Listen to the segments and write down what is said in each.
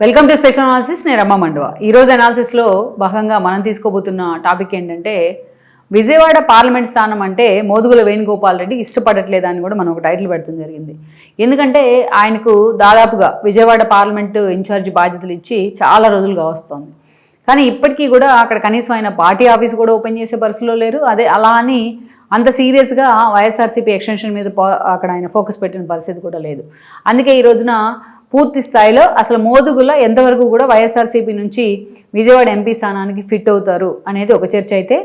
Welcome to special analysis నేను రమ్మ మండవ. ఈ రోజు అనాలిసిస్లో భాగంగా మనం తీసుకోబోతున్న టాపిక్ ఏంటంటే విజయవాడ పార్లమెంట్ స్థానం అంటే మోదుగుల వేణుగోపాల్ రెడ్డి ఇష్టపడట్లేదని అని కూడా మనం ఒక టైటిల్ పెడతాం జరిగింది. ఎందుకంటే ఆయనకు దాదాపుగా విజయవాడ పార్లమెంటు ఇన్ఛార్జ్ బాధ్యతలు ఇచ్చి చాలా రోజులుగా వస్తోంది. కానీ ఇప్పటికీ కూడా అక్కడ కనీసం ఆయన పార్టీ ఆఫీస్ కూడా ఓపెన్ చేసే పరిస్థితిలో లేరు. అదే అలా అని అంత సీరియస్గా వైఎస్ఆర్సీపీ ఎక్స్టెన్షన్ మీద అక్కడ ఆయన ఫోకస్ పెట్టిన పరిస్థితి కూడా లేదు. అందుకే ఈ రోజున పూర్తి స్థాయిలో అసలు మోదుగుల ఎంతవరకు కూడా వైఎస్ఆర్సీపీ నుంచి విజయవాడ ఎంపీ స్థానానికి ఫిట్ అవుతారు అనేది ఒక చర్చ అయితే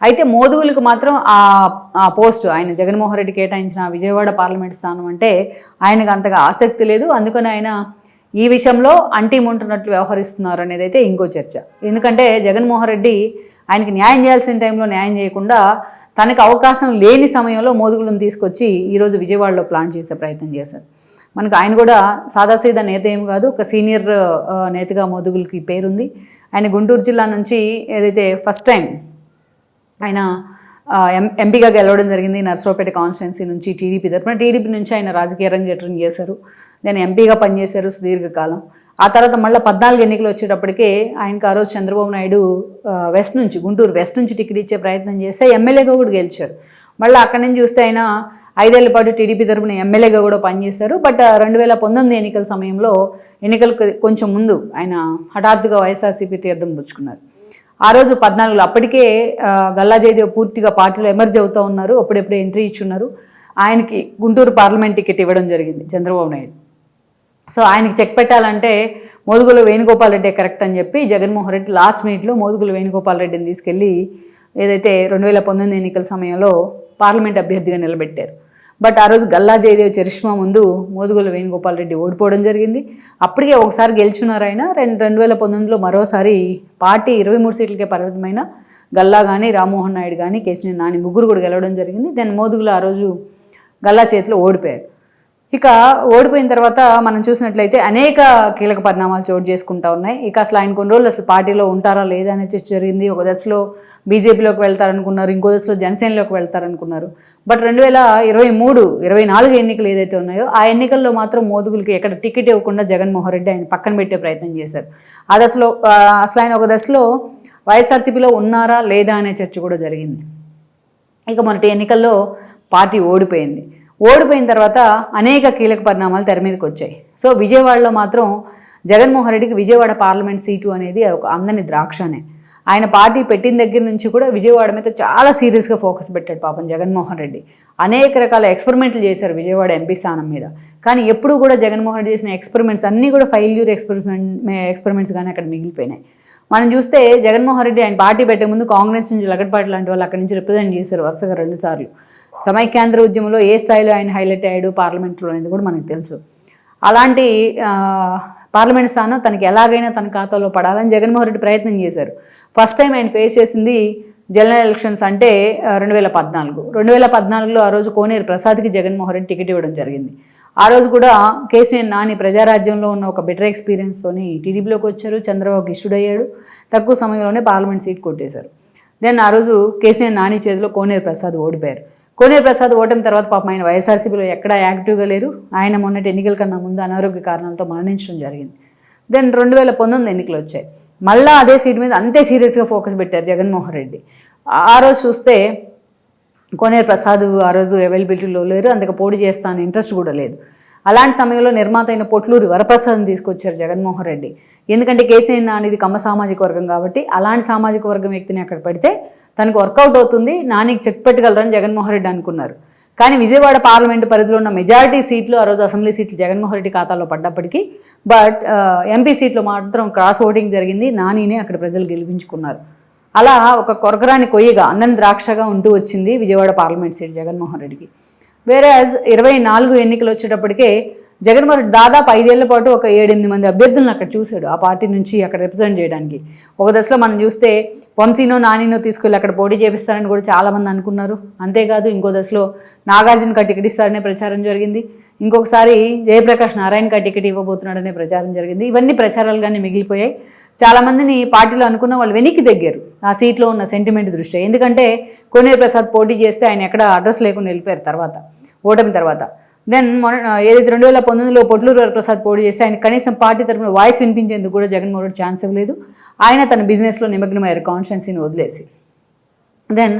అయితే మోదుగులకు మాత్రం ఆ పోస్ట్ ఆయన జగన్మోహన్ రెడ్డి కేటాయించిన విజయవాడ పార్లమెంట్ స్థానం అంటే ఆయనకు అంతగా ఆసక్తి లేదు. అందుకని ఆయన ఈ విషయంలో అంటిముంటున్నట్లు వ్యవహరిస్తున్నారు అనేది అయితే ఇంకో చర్చ. ఎందుకంటే జగన్మోహన్ రెడ్డి ఆయనకి న్యాయం చేయాల్సిన టైంలో న్యాయం చేయకుండా తనకు అవకాశం లేని సమయంలో మోదుగులను తీసుకొచ్చి ఈరోజు విజయవాడలో ప్లాన్ చేసే ప్రయత్నం చేశారు. మనకు ఆయన కూడా సాదాసీదా నేత ఏం కాదు ఒక సీనియర్ నేతగా మోదుగులకి పేరుంది. ఆయన గుంటూరు జిల్లా నుంచి ఏదైతే ఫస్ట్ టైం ఆయన ఎంపీగా గెలవడం జరిగింది. నర్సరావుపేట కాన్స్టిట్యున్సీ నుంచి టీడీపీ తరఫున టీడీపీ నుంచి ఆయన రాజకీయ రంగేట్రం చేశారు. నేను ఎంపీగా పనిచేశారు సుదీర్ఘకాలం. ఆ తర్వాత మళ్ళీ పద్నాలుగు ఎన్నికలు వచ్చేటప్పటికే ఆయనకు ఆ రోజు చంద్రబాబు నాయుడు వెస్ట్ నుంచి గుంటూరు వెస్ట్ నుంచి టికెట్ ఇచ్చే ప్రయత్నం చేస్తే ఎమ్మెల్యేగా కూడా గెలిచారు. మళ్ళీ అక్కడి నుంచి చూస్తే ఆయన ఐదేళ్ళ పాటు టీడీపీ తరపున ఎమ్మెల్యేగా కూడా పనిచేశారు. బట్ రెండు వేల పంతొమ్మిది ఎన్నికల సమయంలో ఎన్నికలకు కొంచెం ముందు ఆయన హఠాత్తుగా వైఎస్ఆర్సీపీ తీర్థం పుచ్చుకున్నారు. ఆ రోజు పద్నాలుగులో అప్పటికే గల్లా జయదేవ్ పూర్తిగా పార్టీలో ఎమర్జ్ అవుతూ ఉన్నారు. అప్పుడెప్పుడు ఎంట్రీ ఇచ్చున్నారు. ఆయనకి గుంటూరు పార్లమెంట్ టికెట్ ఇవ్వడం జరిగింది చంద్రబాబు నాయుడు. సో ఆయనకి చెక్ పెట్టాలంటే మోదుగుల వేణుగోపాల్ రెడ్డి కరెక్ట్ అని చెప్పి జగన్మోహన్ రెడ్డి లాస్ట్ మినిట్లో మోదుగుల వేణుగోపాల్ రెడ్డిని తీసుకెళ్ళి ఏదైతే రెండు వేల పంతొమ్మిది ఎన్నికల సమయంలో పార్లమెంట్ అభ్యర్థిగా నిలబెట్టారు. బట్ ఆ రోజు గల్లా జయదేవ్ చరిష్మా ముందు మోదుగుల వేణుగోపాల్ రెడ్డి ఓడిపోవడం జరిగింది. అప్పటికే ఒకసారి గెలిచున్నారు ఆయన రెండు రెండు వేల పంతొమ్మిదిలో మరోసారి పార్టీ ఇరవై మూడు సీట్లకే పరిమితమైన గల్లా కానీ రామ్మోహన్ నాయుడు కానీ కేసీఆర్ నాని ముగ్గురు కూడా గెలవడం జరిగింది. దెన్ మోదుగుల ఆ రోజు గల్లా చేతిలో ఓడిపోయారు. ఇక ఓడిపోయిన తర్వాత మనం చూసినట్లయితే అనేక కీలక పరిణామాలు చోటు చేసుకుంటా ఉన్నాయి. ఇక అసలు ఆయన కొన్ని రోజులు అసలు పార్టీలో ఉంటారా లేదా అనేది చర్చ జరిగింది. ఒక దశలో బీజేపీలోకి వెళ్తారనుకున్నారు ఇంకో దశలో జనసేనలోకి వెళ్తారనుకున్నారు. బట్ రెండు వేల ఇరవై మూడు ఇరవై నాలుగు ఎన్నికలు ఏదైతే ఉన్నాయో ఆ ఎన్నికల్లో మాత్రం మోదుగులకి ఎక్కడ టికెట్ ఇవ్వకుండా జగన్మోహన్ రెడ్డి ఆయన పక్కన పెట్టే ప్రయత్నం చేశారు. ఆ దశలో అసలు ఆయన ఒక దశలో వైఎస్ఆర్సీపీలో ఉన్నారా లేదా అనే చర్చ కూడా జరిగింది. ఇక మొన్నటి ఎన్నికల్లో పార్టీ ఓడిపోయింది. ఓడిపోయిన తర్వాత అనేక కీలక పరిణామాలు తెర మీదకి వచ్చాయి. సో విజయవాడలో మాత్రం జగన్మోహన్ రెడ్డికి విజయవాడ పార్లమెంట్ సీటు అనేది ఒక అందని ద్రాక్షనే. ఆయన పార్టీ పెట్టిన దగ్గర నుంచి కూడా విజయవాడ మీద చాలా సీరియస్గా ఫోకస్ పెట్టాడు పాపం జగన్మోహన్ రెడ్డి. అనేక రకాల ఎక్స్పెరిమెంట్లు చేశారు విజయవాడ ఎంపీ స్థానం మీద. కానీ ఎప్పుడూ కూడా జగన్మోహన్ రెడ్డి చేసిన ఎక్స్పెరిమెంట్స్ అన్నీ కూడా ఫెయిల్యూర్ ఎక్స్పెరిమెంట్ ఎక్స్పెరిమెంట్స్ కానీ అక్కడ మిగిలిపోయినాయి. మనం చూస్తే జగన్మోహన్ రెడ్డి ఆయన పార్టీ పెట్టే ముందు కాంగ్రెస్ నుంచి లగడపాటి లాంటి వాళ్ళు అక్కడి నుంచి రిప్రజెంట్ చేశారు వరుసగా రెండుసార్లు సమైక్యాంధ్ర ఉద్యమంలో ఏ స్థాయిలో ఆయన హైలైట్ అయ్యాడు పార్లమెంట్లో అనేది కూడా మనకు తెలుసు. అలాంటి పార్లమెంట్ స్థానం తనకి ఎలాగైనా తన ఖాతాలో పడాలని జగన్మోహన్ రెడ్డి ప్రయత్నం చేశారు. ఫస్ట్ టైం ఆయన ఫేస్ చేసింది జనరల్ ఎలక్షన్స్ అంటే రెండు వేల పద్నాలుగు. రెండు వేల పద్నాలుగులో ఆ రోజు కోనేరు ప్రసాద్కి జగన్మోహన్ రెడ్డి టికెట్ ఇవ్వడం జరిగింది. ఆ రోజు కూడా కేసీఆర్ నాని ప్రజారాజ్యంలో ఉన్న ఒక బెటర్ ఎక్స్పీరియన్స్తోని టీడీపీలోకి వచ్చారు. చంద్రబాబుకి ఇష్టుడయ్యాడు తక్కువ సమయంలోనే పార్లమెంట్ సీట్ కొట్టేశారు. దెన్ ఆ రోజు కేసీఆర్ నాని చేతిలో కోనేరు ప్రసాద్ ఓడిపోయారు. కోనేరు ప్రసాద్ ఓటమి తర్వాత పాపం ఆయన వైఎస్ఆర్సీపీలో ఎక్కడా యాక్టివ్గా లేరు. ఆయన మొన్నటి ఎన్నికల కన్నా ముందు అనారోగ్య కారణాలతో మరణించడం జరిగింది. దెన్ రెండు వేల పంతొమ్మిది ఎన్నికలు వచ్చాయి. మళ్ళీ అదే సీట్ మీద అంతే సీరియస్గా ఫోకస్ పెట్టారు జగన్మోహన్ రెడ్డి. ఆ రోజు చూస్తే కోనేరు ప్రసాద్ ఆ రోజు అవైలబిలిటీలో లేరు. అందుకే పోటీ చేస్తాను. ఇంట్రెస్ట్ కూడా లేదు. అలాంటి సమయంలో నిర్మాత అయిన పొట్లూరి వరప్రసాద్ని తీసుకొచ్చారు జగన్మోహన్ రెడ్డి. ఎందుకంటే కేసీఆర్ అనేది కమ్మ సామాజిక వర్గం కాబట్టి అలాంటి సామాజిక వర్గం వ్యక్తిని అక్కడ పెడితే తనకు వర్కౌట్ అవుతుంది. నానికి చెక్ పెట్టగలరని జగన్మోహన్ రెడ్డి అనుకున్నారు. కానీ విజయవాడ పార్లమెంటు పరిధిలో ఉన్న మెజారిటీ సీట్లు ఆ రోజు అసెంబ్లీ సీట్లు జగన్మోహన్ రెడ్డి ఖాతాలో పడ్డప్పటికీ బట్ ఎంపీ సీట్లు మాత్రం క్రాస్ ఓటింగ్ జరిగింది. నానినే అక్కడ ప్రజలు గెలిపించుకున్నారు. అలా ఒక కొరకరాని కొయ్యగా అందని ద్రాక్షగా ఉంటూ వచ్చింది విజయవాడ పార్లమెంట్ సీట్ జగన్మోహన్ రెడ్డికి. వేరే ఇరవై నాలుగు ఎన్నికలు వచ్చేటప్పటికే జగన్మోహన్ దాదాపు ఐదేళ్ళ పాటు ఒక ఏడెనిమిది మంది అభ్యర్థులను అక్కడ చూశాడు ఆ పార్టీ నుంచి అక్కడ రిప్రజెంట్ చేయడానికి. ఒక దశలో మనం చూస్తే వంశీనో నానినో తీసుకెళ్ళి అక్కడ పోటీ చేపిస్తారని కూడా చాలామంది అనుకున్నారు. అంతేకాదు ఇంకో దశలో నాగార్జున టికెట్ ఇస్తారనే ప్రచారం జరిగింది. ఇంకొకసారి జయప్రకాష్ నారాయణకి టికెట్ ఇవ్వబోతున్నాడనే ప్రచారం జరిగింది. ఇవన్నీ ప్రచారాలుగానే మిగిలిపోయాయి. చాలామందిని పార్టీలో అనుకున్న వాళ్ళు వెనక్కి దగ్గారు ఆ సీట్లో ఉన్న సెంటిమెంట్ దృష్ట్యా. ఎందుకంటే కోనేరు ప్రసాద్ పోటీ చేస్తే ఆయన ఎక్కడ అడ్రస్ లేకుండా వెళ్ళిపోయారు తర్వాత ఓటమి తర్వాత. దెన్ మొన్న ఏదైతే రెండు వేల పంతొమ్మిదిలో పొట్లూరు వరప్రసాద్ పోటీ చేస్తే ఆయన కనీసం పార్టీ తరపున వాయిస్ వినిపించేందుకు కూడా జగన్మోహన్ రెడ్డి ఛాన్స్ ఇవ్వలేదు ఆయన తన బిజినెస్లో నిమగ్నమయ్యారు కాన్స్టెన్సీని వదిలేసి. దెన్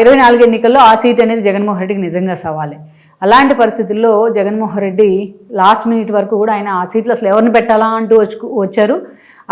ఇరవై నాలుగు ఎన్నికల్లో ఆ సీట్ అనేది జగన్మోహన్ రెడ్డికి నిజంగా సవాలే. అలాంటి పరిస్థితుల్లో జగన్మోహన్ రెడ్డి లాస్ట్ మినిట్ వరకు కూడా ఆయన ఆ సీట్లో అసలు ఎవరిని పెట్టాలా అంటూ వచ్చారు.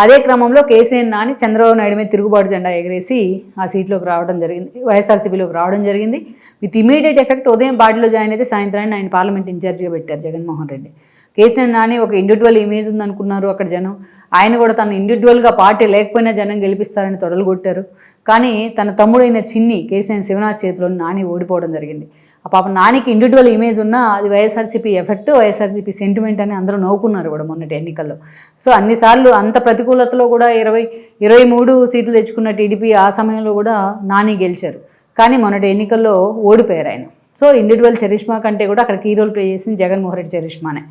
అదే క్రమంలో కేసీఆర్ నాని చంద్రబాబు నాయుడు మీద తిరుగుబాటు జెండా ఎగరేసి ఆ సీట్లోకి రావడం జరిగింది. వైఎస్ఆర్సీపీలోకి రావడం జరిగింది. విత్ ఇమీడియట్ ఎఫెక్ట్ ఉదయం పార్టీలో జాయిన్ అయితే సాయంత్రాన్ని ఆయన పార్లమెంట్ ఇన్ఛార్జిగా పెట్టారు జగన్మోహన్ రెడ్డి. కేసీఆర్ నాని ఒక ఇండివిజువల్ ఇమేజ్ ఉందనుకున్నారు అక్కడ జనం. ఆయన కూడా తన ఇండివిజువల్గా పార్టీ లేకపోయినా జనం గెలిపిస్తారని తొడలు కొట్టారు కానీ తన తమ్ముడైన చిన్ని కేసీఆర్ శివనాథ్ చేతిలో నాని ఓడిపోవడం జరిగింది. ఆ పాప నానికి ఇండివిజువల్ ఇమేజ్ ఉన్నా అది వైఎస్ఆర్సీపీ ఎఫెక్ట్ వైఎస్ఆర్సీపీ సెంటిమెంట్ అని అందరూ నవ్వుకున్నారు కూడా మొన్నటి ఎన్నికల్లో. సో అన్నిసార్లు అంత ప్రతికూలతలో కూడా ఇరవై ఇరవై మూడు సీట్లు తెచ్చుకున్న టీడీపీ ఆ సమయంలో కూడా నాని గెలిచారు. కానీ మొన్నటి ఎన్నికల్లో ఓడిపోయారు ఆయన. సో ఇండివిజువల్ చరిష్మా కంటే కూడా అక్కడ కీ రోల్ ప్లే చేసింది జగన్మోహన్ రెడ్డి చరిష్మానే.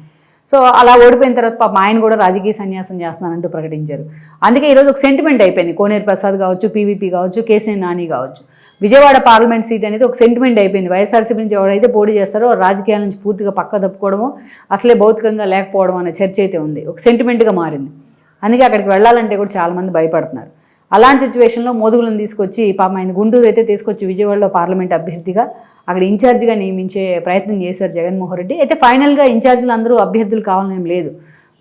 సో అలా ఓడిపోయిన తర్వాత పాప ఆయన కూడా రాజకీయ సన్యాసం చేస్తున్నానంటూ ప్రకటించారు. అందుకే ఈరోజు ఒక సెంటిమెంట్ అయిపోయింది. కోనేరు ప్రసాద్ కావచ్చు పీవీపీ కావచ్చు కేసీఆర్ నాని కావచ్చు. విజయవాడ పార్లమెంట్ సీట్ అనేది ఒక సెంటిమెంట్ అయిపోయింది. వైఎస్ఆర్సీపీ నుంచి ఎవరైతే పోటీ చేస్తారో రాజకీయాల నుంచి పూర్తిగా పక్క తప్పుకోవడము అసలే భౌతికంగా లేకపోవడం అనే చర్చ అయితే ఉంది. ఒక సెంటిమెంట్గా మారింది. అందుకే అక్కడికి వెళ్ళాలంటే కూడా చాలామంది భయపడుతున్నారు. అలాంటి సిచ్యువేషన్లో మోదుగులను తీసుకొచ్చి పాపం ఆయన గుంటూరు అయితే తీసుకొచ్చి విజయవాడలో పార్లమెంట్ అభ్యర్థిగా అక్కడ ఇన్ఛార్జిగా నియమించే ప్రయత్నం చేశారు జగన్మోహన్ రెడ్డి. అయితే ఫైనల్గా ఇన్ఛార్జీలు అందరూ అభ్యర్థులు కావాలని లేదు.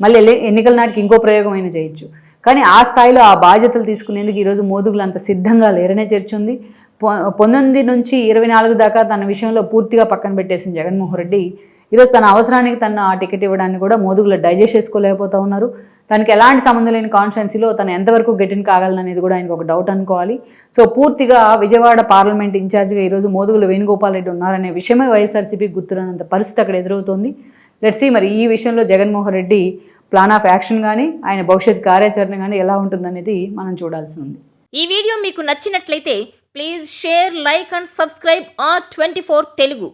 మళ్ళీ ఎన్నికల నాటికి ఇంకో ప్రయోగం అయినా చేయొచ్చు. కానీ ఆ స్థాయిలో ఆ బాధ్యతలు తీసుకునేందుకు ఈరోజు మోదుగులు అంత సిద్ధంగా లేరనే చేర్చుంది. పొ- పంతొమ్మిది నుంచి ఇరవై నాలుగు దాకా తన విషయంలో పూర్తిగా పక్కన పెట్టేసిన జగన్మోహన్ రెడ్డి. ఈరోజు తన అవసరానికి తన ఆ టికెట్ ఇవ్వడాన్ని కూడా మోదుగులో డైజెస్ట్ చేసుకోలేకపోతూ ఉన్నారు. తనకి ఎలాంటి సంబంధం లేని కాన్స్టెన్సీలో తను ఎంతవరకు గెటిన్ కాగలననేది కూడా ఆయనకు ఒక డౌట్ అనుకోవాలి. సో పూర్తిగా విజయవాడ పార్లమెంట్ ఇన్ఛార్జిగా ఈరోజు మోదుగుల వేణుగోపాల్ రెడ్డి ఉన్నారనే విషయమే వైఎస్ఆర్సీపీ గుర్తురానంత పరిస్థితి అక్కడ ఎదురవుతోంది. లెట్సీ మరి ఈ విషయంలో Jaganmohan Reddy plan of action కానీ ఆయన భవిష్యత్ కార్యాచరణ కానీ ఎలా ఉంటుందనేది మనం చూడాల్సి ఉంది. ఈ వీడియో మీకు నచ్చినట్లయితే please share like and subscribe R twenty four Telugu